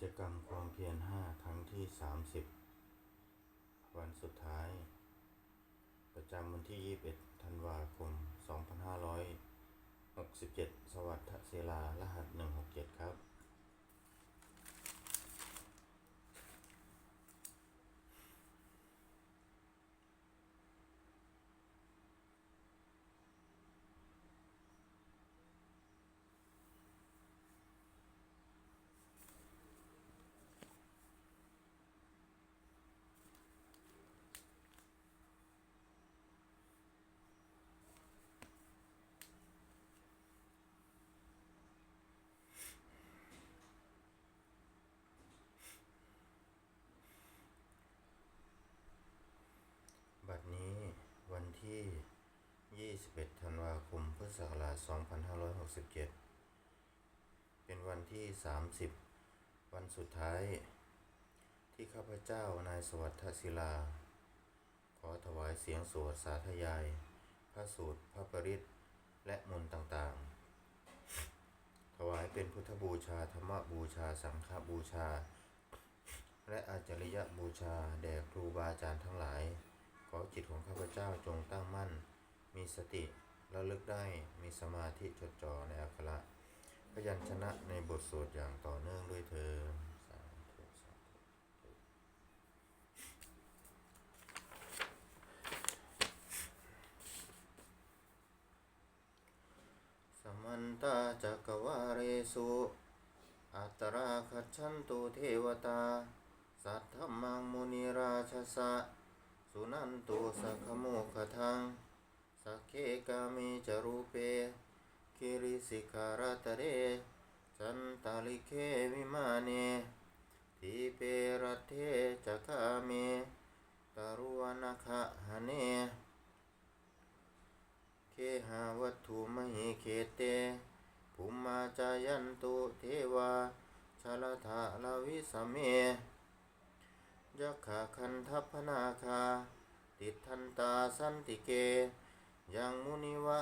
จกรรมความเพียรห้าครั้งที่สามสิบวันสุดท้าย ประจำวันที่21ธันวาคม2567สวัสดิ์ศิลารหัส167ครับดนี้วันที่ 21ธันวาคม พุทธศักราช 2567 เป็นวันที่ 30 วันสุดท้าย ที่ข้าพเจ้านายสวัสดิ์ศิลา ขอถวายเสียงสวดสาธยาย พระสูตร พระปริตและมนต์ต่างๆ ถวายเป็นพุทธบูชา ธรรมบูชา สังฆบูชา และอาจริยบูชา แด่ครูบาอาจารย์ทั้งหลาย ขอจิตของข้าพเจ้าจงตั้งมั่น มีสติระลึกได้มีสมาธิจดจ่อในอักขระพยัญชนะในบทสวดอย่างต่อเนื่องด้วยเธอสมันตาจักวาเรสุอัตราคัจฉันตุเทวตา สัทธมังมุนิราชสะ สุนันตุสัคโมคทัง สักเคกามิจรูเปคิริสิการตเรจันตาลิเควิมาเนทีเปรัตเทจักามิตารุวนาคะหเน เคหาวัตถุมหิเคเตภูมิมาจายันตุเทวาชลธาลาวิสเมยักขาคันทัพนาคาติทันตาสันติเก ยังมุนิวะ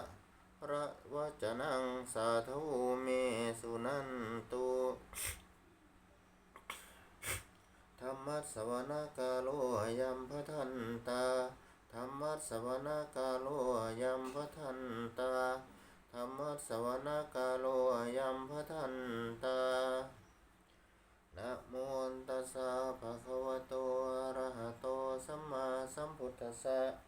ระวจนังสาธุเมสุนันตุธรรมัสวนากาโลยัมพทันตาธรรมัสวนากาโลยัมพทันตาธรรมัสสวนากาโลยัมพทันตานะโมตัสสะภะคะวะโตอะระหะโตสัมมาสัมพุทธัสสะ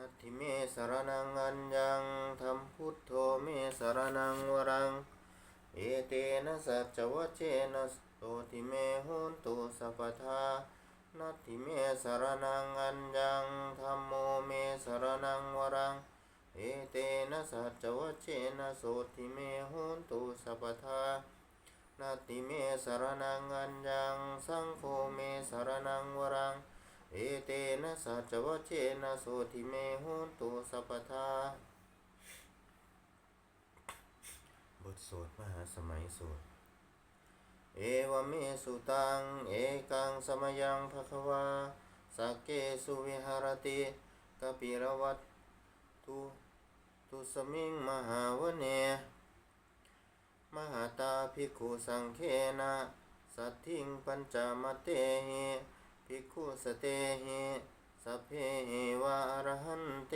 นัตถิเมสรนังอัญญังธรรมพุทโธเมสรนังวรัง เอเตนะสัจจวัชเชนะโตติเมหุนตุสัพพทานัตถิเมสรนังอัญญังธรรมโมเมสรนังวรัง เอเตนะสัจจวัชเชนะโสติเมหุนตุสัพพทานัตถิเมสรนังอัญญังสังโฆเมสรนังวรัง เอเตนะสัจวเชนะโสทิเมหุนตุสัพทาบทสวดมหาสมัยสวดเอวเมสุตัง เอกังสมยังภควาสักเกสุวิหารติกปิรวัตตุตุสมิงมหาวเน มหาตาภิกขุสังเคนะ สัทธิงปัญจมเตหิ ภิกขุสเตหิสัพเพวะอรหันเต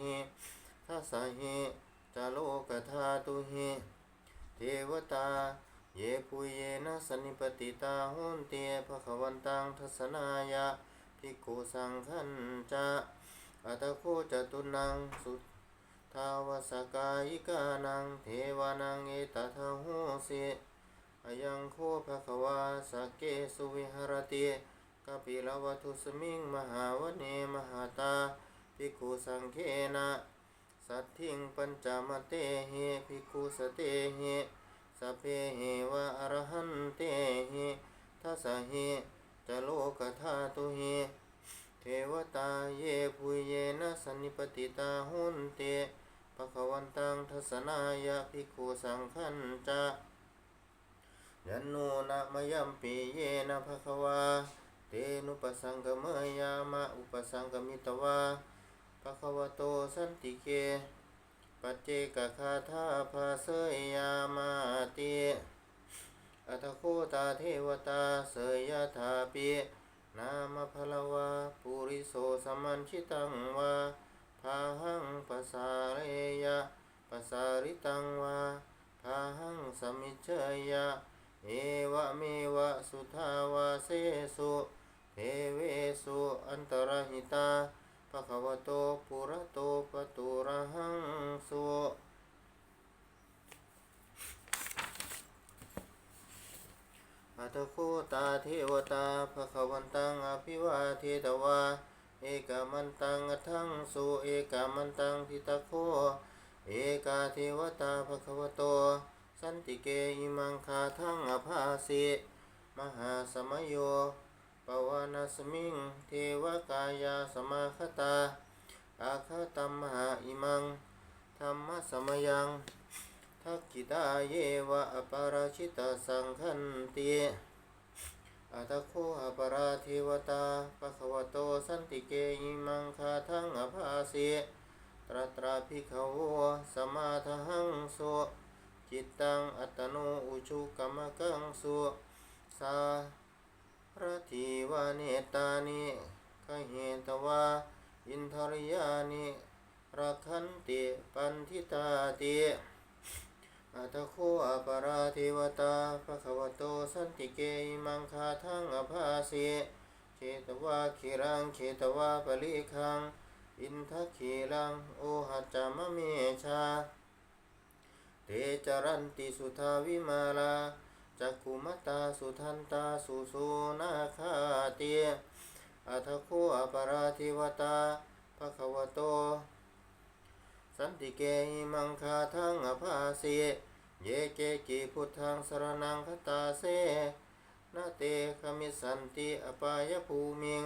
หิทัสหิจาโลกธาตุหิเทวตา เยปุเยนะสนิปติตาหุนเตภะคะวันตังทัสสนายะภิกขุสังขันจะอัตโคจตุนังสุทาวสกายิกานังเทวานังเอตทะโหสิอายังโคภะคะวาสเกสุวิหรติ กปิลวัตุสมิงมหาวเนมหาตาภิกขุสังเคนะสัทธิงปัญจมเตเหภิกขุสเตเหสพเพเหวะอรหันเตเหทัสสะหจะโลกธาตุเหเทวตาเยปุเยนะสันนิปติตาหุนเตภคะวันตังทัสนายะภิกขุสังขันจะยันโนนะมยัมปีเยนะภะคะวา สังกมยามะอุปสังกมิตวาภะคะวะโตสันติเกปัจเจกคาธาภาเสยยามาติอัตโคตาเทวตาเสยยถาปินามพลวาปุริโสสมันชิตังวาพาหังปสาเรยะปสาริตังวาพาหังสมิเชยะเอวะเมวะสุทาวาเสสุ เทเวสุอันตรหิตาภะคะวโตปุระโตปะตุระหังสุอัตโคตาเทวตาภะคะวันตังอภิวาเทตวา เอกามันตังอัทังสุเอกามันตังทิตโค เอกาเทวตาภะคะวโต สันติเกอิมังคาทังอภาสิ มหาสมโย วานาสมิงเทวกายาสมาคตาอาคตัมมหาอิมังธรรมสมยังทักกิตาเยวะอปาราชิตาสังคันติอัตโคอปาราเทวตาปะคะวะโตสันติเกอิมังคาทังอภาสิตรตราภิกขวสมาทหังสุจิตตังอัตโนอุชุกรรมกังสุสา พระทีวาเนตานิขเหตวาอินทริยานิรักขันติปันทิตาติอัตโคอปาราเทวตาภะคะวะโตสันติเกอิมังคาทังอภาสิเขตวาคิรังเขตวาปลิคัง อินทขีรังโอหัจจามะเมชา เตจารันติสุทาวิมาลา จักขุมตาสุทันตาสุสุนาคาเตียอัทโคอปราธิวตาภะคะวะโต สันติเกหิมังคาทังอภาสิเยเกกิพุทธังสรนังคตาเสนาเตคมิสันติอปายภูมิง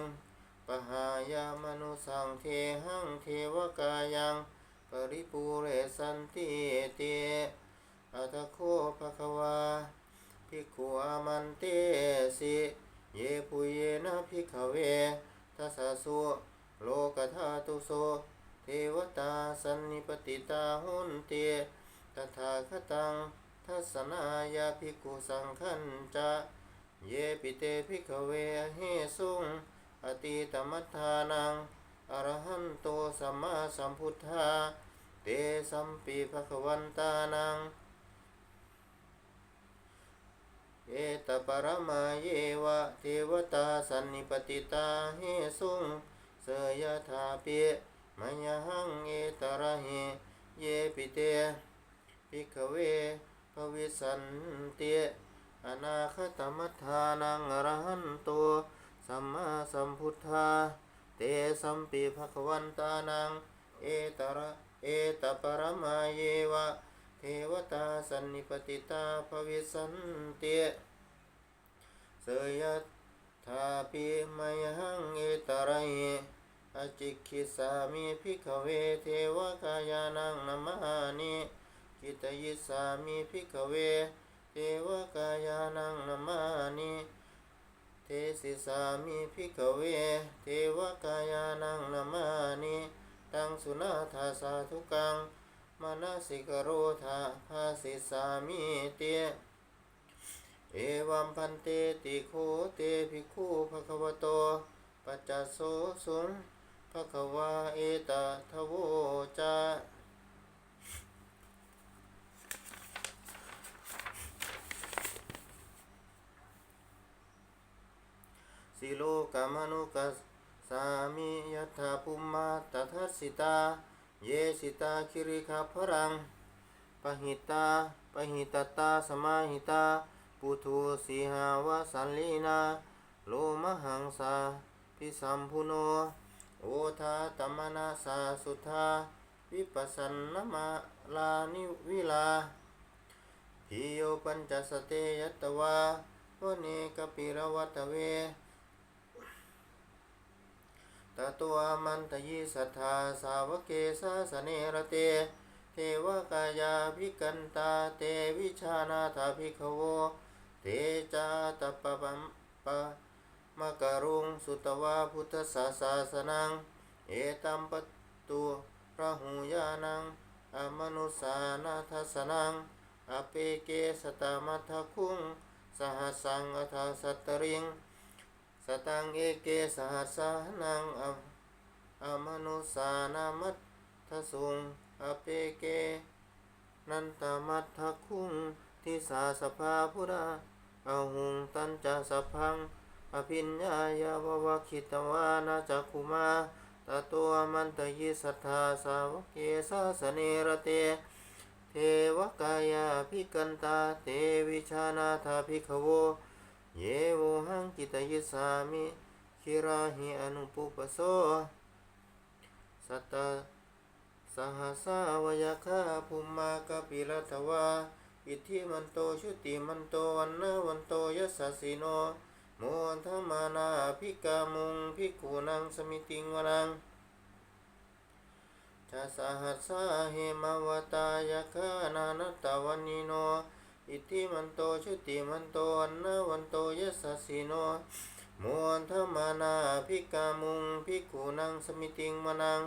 ปหายามนุสังเทหังเทวกายัง ปริปูเรสันติเตอัทโคภะคะวา ภิกขุอามันเตสิเยปุเยนะภิกขเวทัสสะสุโลกธาตุโสเทวตาสันนิปติตาหุนเตตถาคตังทัสนายาภิกขุสังขันจะเยปิเตภิกขเวเฮสุงอติตมัฏฐานังอรหันโตสัมมาสัมพุทธาเตสัมปีภควันตานัง เอตปรมาเยวะเทวตาสันนิปติตาเฮสุงเสยถาเปิมยหังเอตระเหเยปิเตภิกขเวภวิสันเตอนาคตมัฏฐานังอรหันโตสัมมาสัมพุทธา เตสัมปีภควันตานัง เอตระเอตปรมาเยวะ วตาสันนิปติตาภวิสันเตเสยทาปิมยหังเอตระเยอจิคิสามิภิกเวเทวกายานังนมานิกิตยิสามิภิกเวเทวกายานังนมานิเทสิสามิภิกเวเทวกายานังนมานิตังสุนาทาสาธุกัง มนสิกโรธาภาสิสามิเต เอวัมพันเตติโคเตภิกขุภะคะวะโต ปัจจโสสุงภะคะวาเอตทะโวจาสิโลกามนุกัสสามิยัตถาภุมมาตถสสิตา เยสิตาคิริคาพรังปหิตาปหิตตาสมาหิตาปุถุสีหาวาสันลีนา โลมหังสาพิสัมพุโน โอทาตมนาสาสุทาวิปัสสนมาลานิวิลาพิโยปัญจสเตยตวาวเนกปิรวัตเว ตตัวมันตยิสัทธาสาวกเกสาสเนรเต เทวกายาภิกันตาเตวิชานาถาภิกขโว เตจาตปะปัมปะมะกรุงสุตวาพุทธศาสาสนัง เอตัมปตุระหูยานังอมนุสานาทสนัง อเปเกสตามัทคุง สหัสสังอทาสัตริง สตังเอเกสหัสานังอมอมนุสานามัททสุงอเปเก นันตมัทคุงทิสาสภาพุราอหุงตันจะสพัง อภิญญายาววคิตวานาจักุมาตตัวมันตยิสัทธาสาวกเกสาสเนรเต เทวกายาภิกันตาเตวิชานาถาภิกขโว เยว กิตยิสามิคิราหิอนุปุปโสสัตตสหัสาวยคาภุมมากปิรัตวาอิทธิมันโตชุติมันโตวันนะวันโตยสสสสิโนโมนทมานาภิกามุงภิกขุนังสมิติงวนังชาสหัสสาเหมาวตายคานานตตวันนิโน อิทิมันโตชุติมันโตวันนะวันโตยัสสสสิโนโมนทมานาภิกามุงภิกขุนังสมิติงวนัง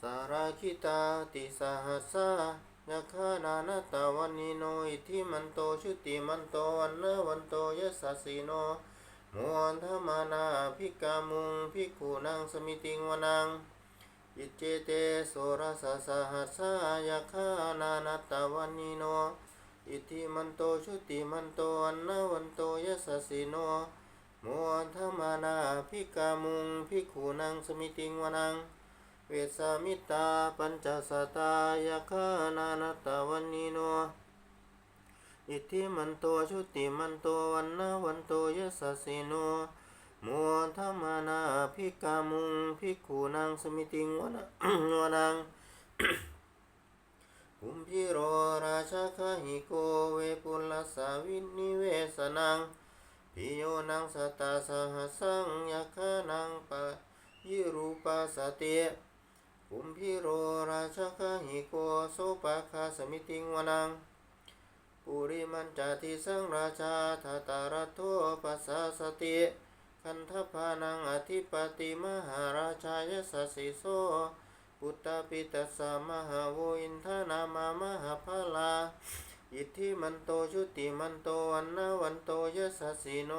สาราคิตาติสหัสสายคานานตาวันนิโนอิทิมันโตชุติมันโตวันนวันโตยัสสสสิโนโมนทมานาภิกามุงภิกขุนังสมิติงวนัง อิจเจเตโสรสสหัสายคานานตาวันนิโน อิทิมันโตชุติมันโตวันนะวันโตยสสิโนโมนทมานาภิกามุงภิกขุนังสมิติงวนัง เวสามิตาปัญจสตายาคานานตาวันนิโน อิทิมันโตชุติมันโตวันนะวันโตยสสสสิโน มัวธรรมนาภิกามุงภิกขุนังสมิติงวนะวนังกุมพิโรราชาคหิโกเวปุลสาวินิเวสนังพิโยนังสตตาสหัสังยคานังปะยิรูปัสสติกุมพิโรราชาคหิโกโสปะคาสมิติงวนังปุริมันจาทิสังราชาทาตารโทปัสสสติ คันทพานังอธิปติมหาราชายสสสิโสปุตตาปิตัสสะมหาโวอินทนามามหาภาลา อิทธิมันโตชุติมันโตวันนะวันโตยสสสสิโน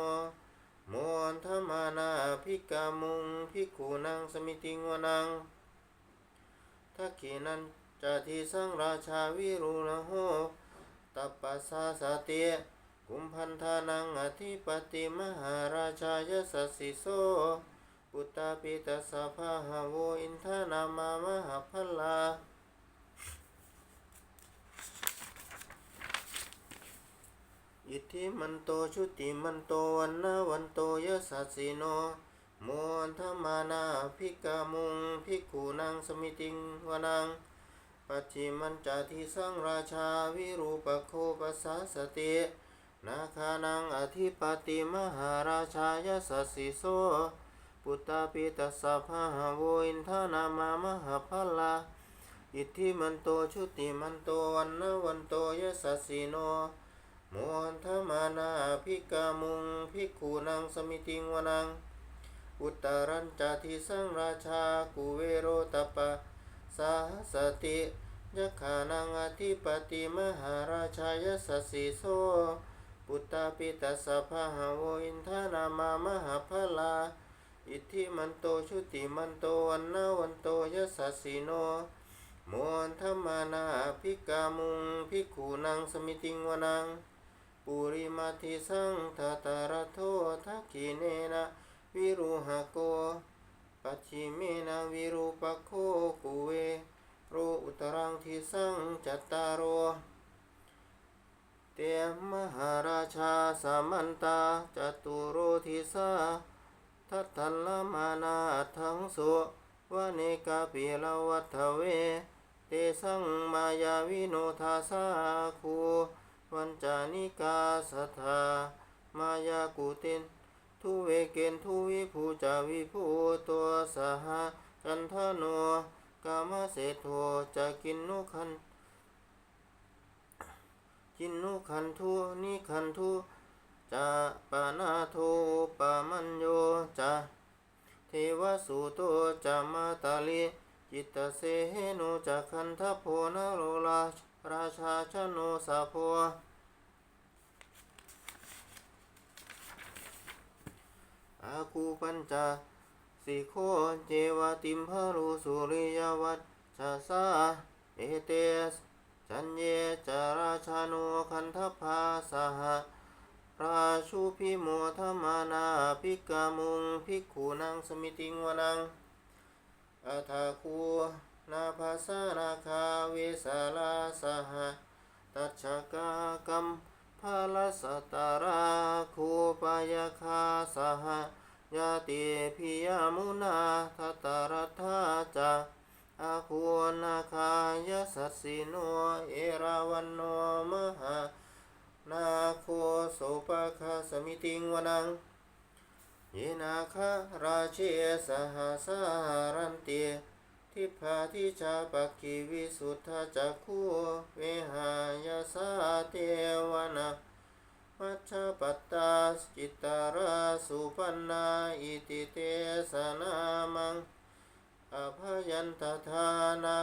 โมอันธมานาภิกามุงภิกขุนังสมิติงวนังทักขีนันจาทิสังราชาวิรุณโหตัปปัสสาสติ กุมพันธานังอธิปติมหาราชายสสสิโสปุตตาปิตสสะภาหาโวอินทานามามหาพลาอิทธิมันโตชุติมันโตวันนะวันโตยสสสสิโนโมอันธมานาภิกามุงภิกขุนังสมิติงวนังปัจฉิมันจาทิสังราชาวิรูปโคปัสสสติ นาคานังอธิปติมหาราชายสสสิโส ปุตตาปิตัสสะภาหาโวอินทนามามหาพลาอิทธิมันโตชุติมันโตวันนวันโตยสสสสิโนโมหันธมานาภิกามุงภิกขุนังสมิติงวนัง อุตตรัญจาทิสังราชากุเวโรตปะสาสติยักขานังอธิปติมหาราชายสสสิโส ปุตตาปิตัสสะภาหาโวอินทนามามหาพลา อิทธิมันโตชุติมันโตวันนะวันโตยสสสสิโนมอันธมานาภิกามุงภิกขุนังสมิติงวนัง ปุริมาทิสังทัตารโททักขิเนนะวิรุหโกปัจฉิเมนะวิรูปโคกุเวโรอุตรังทิสังจัตตารโอ เตมหาราชาสามันตาจตุโรทิสาทัตถัลลมานาทังสุวเนกาปิลาวัฏเว เตสังมายาวิโนทาสาคูวันจานิกาสัทามายากุเตนทุเวเกนทุวิภูจาวิภูตัวสหกันทโนกามเสโทจะกินนุคัน กินนุคันทุนิคันทุจะปานาโทปามันโยจะเทวสุโตจะมาตาลิจิตตเสหโนจะคันทโพนโรลาราชาชโนสาโพอาคูปัญจสิโคเจวติมพารุสุริยวัตชาสาเอเตส จันเยจาราชาโนคันทพาสหราชูพิโมทมานาภิกกามุงภิกขุนังสมิติงวนังอาทาคูนาภาสานาคาเวสาลาสหตัชกากัมภาลสตาราคูปายาคาสหยาติพิยามุนาทัตารัธาจา อาคูนาคายสัสสิโนเอราวันโนมหานาโคโสปะคาสมิติงวนังเยนาคาราเชสหสารันเตทิพาทิชาปักขีวิสุทธาจักขุเวหายาสาเทวนามัชปัตตาจิตตาราสุปันนาอิติเตสนามัง อภยันตทานาค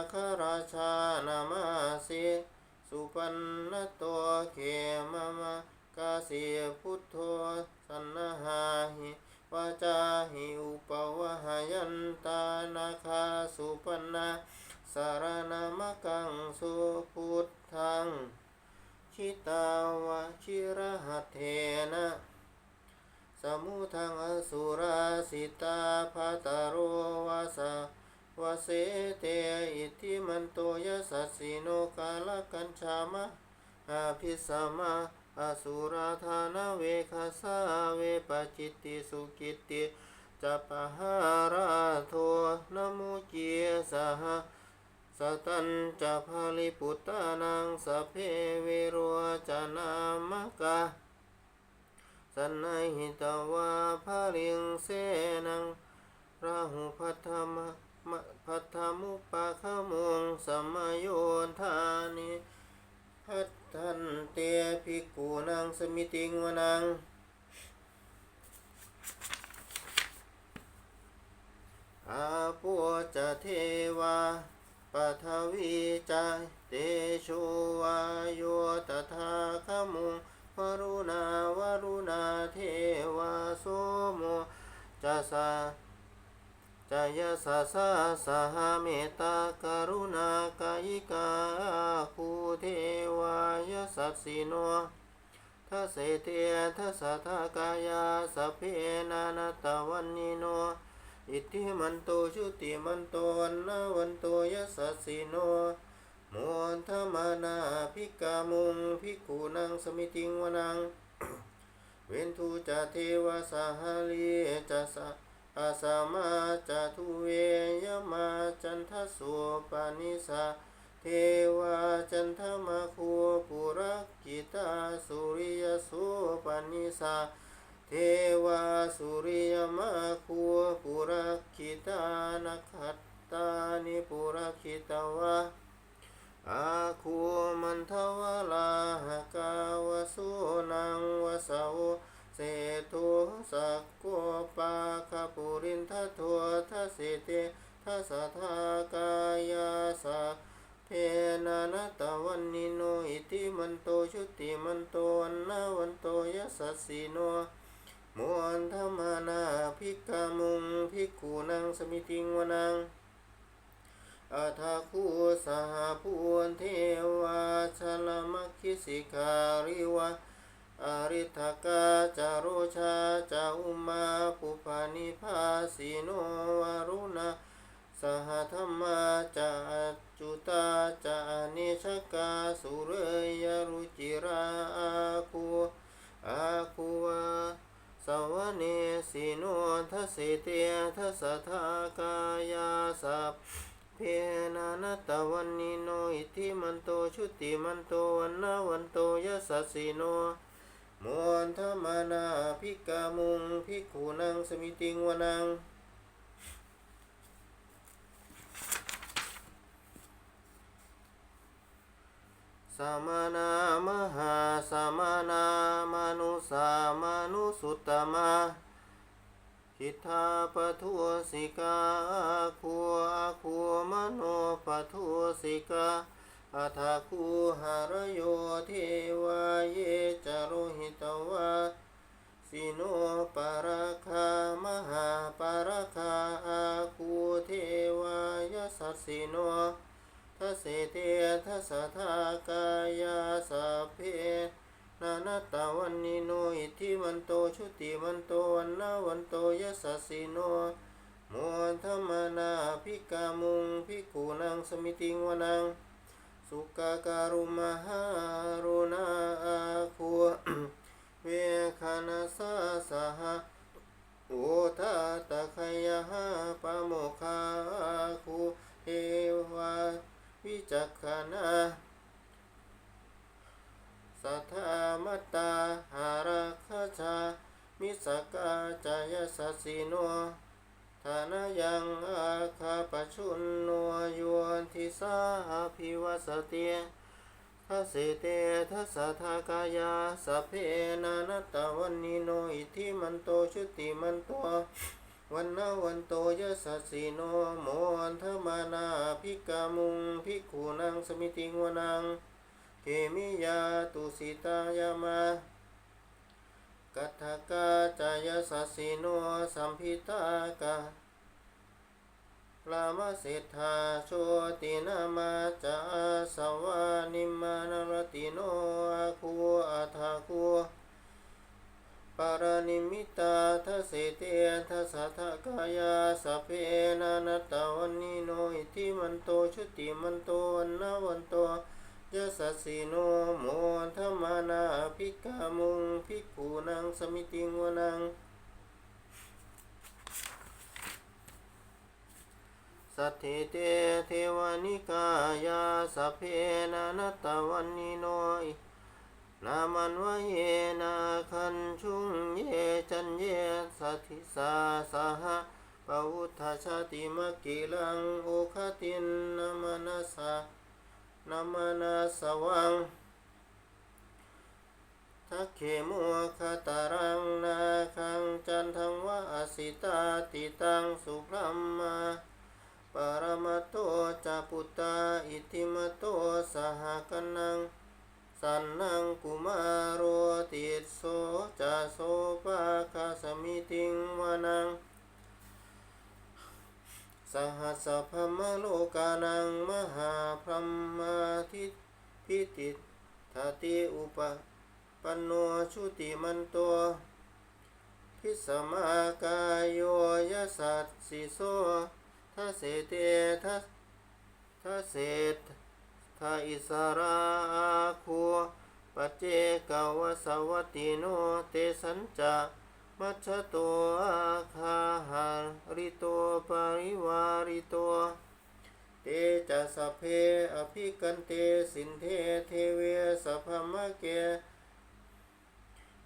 รา เสเตอิทิมันโตยสัสสิโนกาลกัญชามะอาภิสมาอสุราธานาเวคาสาเวปจิตติสุกิตติจัปหาราโทนมุเกียสหสตันจะพาลิปุตตานังสเพเวโรจานามกาสันนหิตวาภาลิงเสนังราหุพัทธมะมะ พัทธมุปะขมุงสมโยธานิพัทธันเตภิกขุนังสมิติงวนังอาปัวจะเทวาปัทวีจาเตโชวายโยตถาคมุงวรุณาวรุณาเทวาโสโมจะสา จยสาสาสหเมตตากรุณากายิกาคูเทวายสัสสิโนทัสเสเตทัสสะทากายาสเพนานตวันนิโน อิทธิมันโตชุติมันโตวันนาวันโตยัสสสสิโนมนธมานาภิกามุงภิกขุนังสมิติงวนัง เวนทูจะเทวาสหาลีจะสะ อาสามาจะทุเวยมาจันทสุปานิสาเทวาจันทมาคูปุรกิตาสุริยสุปานิสาเทวาสุริยมาคูปุรกิตานักขัตตานิปุรกิตาวะอาคูมันทวลาหกาวสุนังวสาว เศตุสักโกปาคาปุรินททัวทัสิเตทัสะทากายาสะเพนานตาวันนิโนอิติมันโตชุติมันโตวันนาวันโตยัสสสสิโนมวนธรรมานาภิกขามุงภิกขุนังสมิติงวนังอาทาคูสหภูนเทวาชลมัคคิสิการิวะ อริทกาจารุชาจาอุมาปุปานิภาสิโนวารุณาสหธรรมาจาจุตาจานิชกาสุเรยรุจิราอาคูอาคูวาสวเนสิโนทัสสิเตทัสสะทากายาสัพเพนะนัตตวันนิโนอิทิมันโตชุติมันโตวันนาวันโตยสัสสิโน มวนธรรมานาภิกามุงภิกขุนังสมิติงวนังสามานามหาสามานามนุสามานุสุตตมาคิทาปทุสิกาคูอาคูมโนปทุสิกา อัฏฐคูหารโยเทวาเยจารุหิตวาสิโนปาราคามหาปาราคาอาคูเทวายสัสสิโนทัสเสเตทัสะทากายาสัพเพนานาตาวันนิโนอิทิวันโตชุติวันโตวันนาวันโตยสสสสิโนมวนธรรมนาภิกามุงภิกขุนังสมิติงวนัง สุกการุมหารุณาอาคูเวคานาสาสหะโอทาตะขยะหาปะโมคาคูเทวาวิจักขณาสัทธามัตตาหาราคาชามิสกาจายสัสสิโน ฐานายังอาคาปชุนโนโยนทิสาภิวสเตียทัสเตทัสทากายาสเพนานัตตวันนิโนอิทิมันโตชุติมันโตวันนาวันโตยสัสสิโนโมอันธมานาภิกามุงภิกขุนังสมิติงวนังเกมิยาตุสิตายามา กัตถกาจายสัสสิโนสัมพิตากาลามเศรษฐาโชตินามาจาสวานิมานรติโนอาคูอาทาคูปารานิมิตาทัสเสเตทัสสะทกายาสเพนานัตตาวันนิโนอิทิมันโตชุติมันโตวันนาวันโต ยะสัสสิโนโมธรรมานาภิกขามุงภิกขุนังสมิติงวนัง สัทธิเตเทวานิกายาสเพนานัตวันนิโนยนามันวเยนาคันชุงเยจันเยสัทิสาสหะปวุทธชาติมกิลังโอคตินนามานาสา นามานาสวังทักเขมัวคาตารังนาคังจันทังวะอสิตาติตังสุพรัมมาปรมโตจาปุตาอิติมโตสหกันัง สันนังกุมารโรติโสจาโสปะคาสมิติงวานัง สหัสพมโลกานังมหาพรหมาทิพิติทาติอุปปันโนชุติมันโตพิสมากายโยยสัสสิโสทัเสเตทัทัเสตทาอิสราคูปัจเจกวสวัตติโนเตสัญจา มัชโตอาคาหาริโตปริวาริโตเตจะสเพอภิกันเตสินเทเทเวสัพมะเก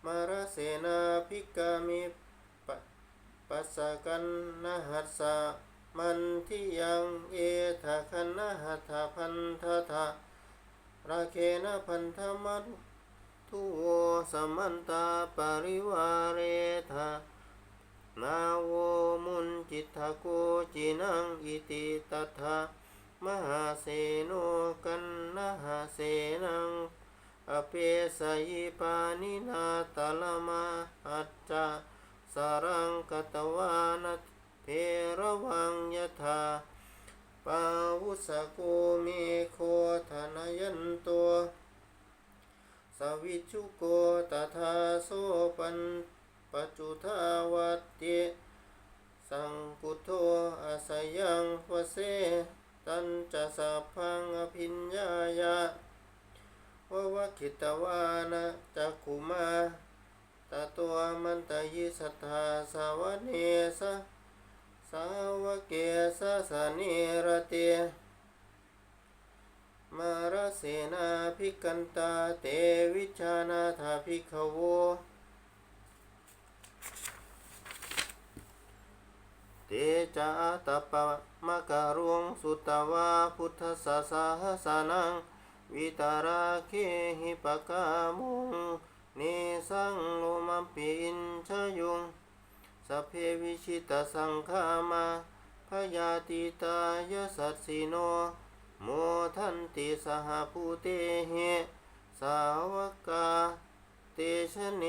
มาราเสนาภิกามิปปัสสะกันนะหัสสะมันทิยังเอทะคันนะหัตถะพันธะทะราเคนะพันธมัต ทุโวสมันตาปริวาเรธานาโวมุนจิตทโกจินังอิติตัทธามหาเสโนกันนะหาเสนังอเปสยิปานินาตลมาอัจจาสรังกตวานัเพระวังยถาปาวุสโกเมโคธนยันตัว สวิชุโกตถาปันปัจจุทาวัตติสังกุโทอาสยังวเสตันจะสัพพังอภิญญายะวะวะคิตวานะจักขุมาตะตัวมันตยิสัทธาสาวเนสะสาวเกสะสะเนรเต มาราเสนาภิกันตาเตวิชานาถาภิกขโวเตจาตปะมะการุงสุตวาพุทธสสาสานัง วิตาราเคหิปกามุงเนสังโลมัมปินชยุงสเพวิชิตสังฆามาพยาติตายสัสสิโน โมทันติสหภูเตหิ สาวกา เตชเน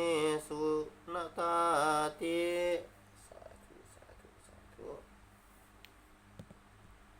สุนตาติ